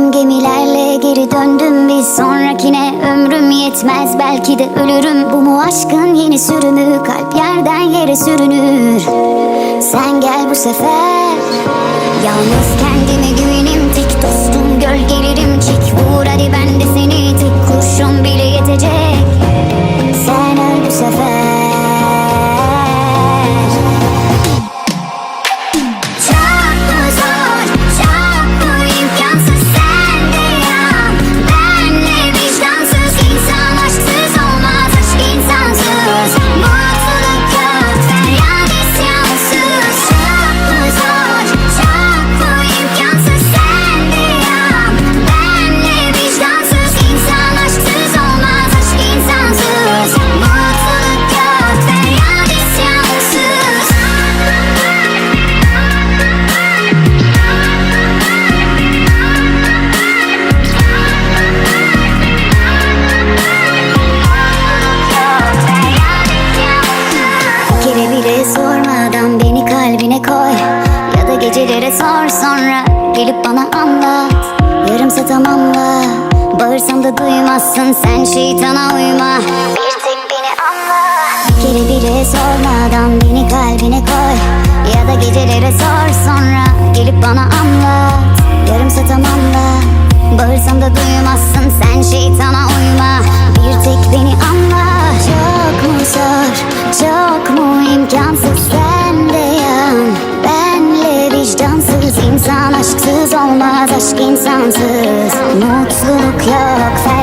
Tüm gemilerle geri döndüm bir sonrakine Ömrüm yetmez. Belki de ölürüm. Bu mu aşkın yeni sürümü? Kalp yerden yere sürünür. Sen gel bu sefer. Yalnız kendime güvenim Tek dostum gölgelerim Gecelere sor sonra gelip bana anlat. Yarımsa tamamla Bağırsam da duymazsın. Sen şeytana uyma. Bir tek beni anla. Kere bile sormadan beni kalbine koy. Ya da gecelere sor sonra gelip bana anlat. Yarımsa tamamla Bağırsam da duymazsın. Sen şeytana uyma. Bir tek beni anla. Çok mu zor, çok mu imkansız aşk insansız Mutluluk yok